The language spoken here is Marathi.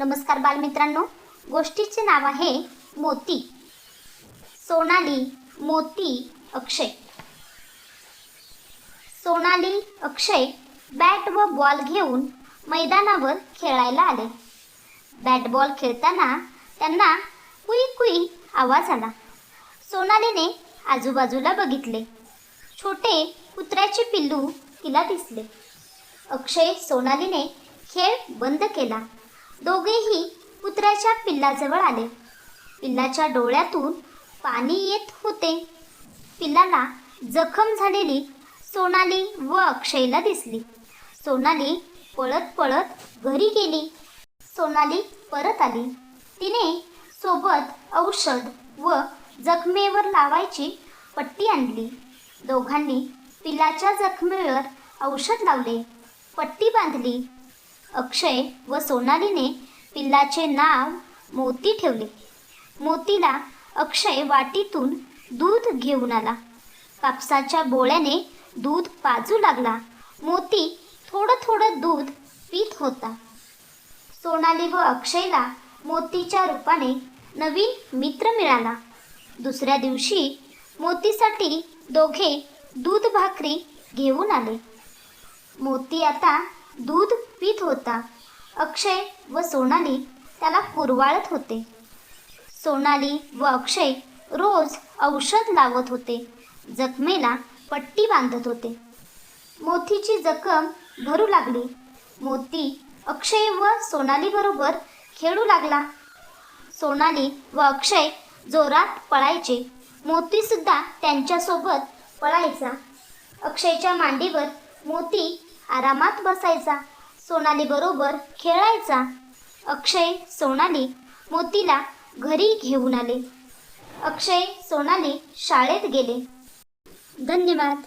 नमस्कार बालमित्रांनो. गोष्टीचे नाव आहे मोती. सोनाली मोती अक्षय. सोनाली अक्षय बॅट व बॉल घेऊन मैदानावर खेळायला आले. बॅट बॉल खेळताना त्यांना कुई कुई आवाज आला. सोनालीने आजूबाजूला बघितले. छोटे कुत्र्याचे पिल्लू तिला दिसले. अक्षय सोनालीने खेळ बंद केला. दोघेही कुत्र्याच्या पिल्लाजवळ आले. पिल्लाच्या डोळ्यातून पाणी येत होते. पिल्लाला जखम झालेली सोनाली व अक्षयला दिसली. सोनाली पळत पळत घरी गेली. सोनाली परत आली. तिने सोबत औषध व जखमेवर लावायची पट्टी आणली. दोघांनी पिल्लाच्या जखमेवर औषध लावले. पट्टी बांधली. अक्षय व सोनालीने पिल्लाचे नाव मोती ठेवले. मोतीला अक्षय वाटीतून दूध घेऊन आला. कापसाच्या बोळ्याने दूध पाजू लागला. मोती थोडं थोडं दूध पीत होता. सोनाली व अक्षयला मोतीच्या रूपाने नवीन मित्र मिळाला. दुसऱ्या दिवशी मोतीसाठी दोघे दूध भाकरी घेऊन आले. मोती आता दूध पित होता. अक्षय व सोनाली त्याला कुरवाळत होते. सोनाली व अक्षय रोज औषध लावत होते. जखमेला पट्टी बांधत होते. मोतीची जखम भरू लागली. मोती अक्षय व सोनाली बरोबर खेळू लागला. सोनाली व अक्षय जोरात पळायचे. मोतीसुद्धा त्यांच्यासोबत पळायचा. अक्षयच्या मांडीवर मोती आरामात बसायचा. सोनाली बरोबर खेळायचा. अक्षय सोनाली मोतीला घरी घेऊन आले. अक्षय सोनाली शाळेत गेले. धन्यवाद.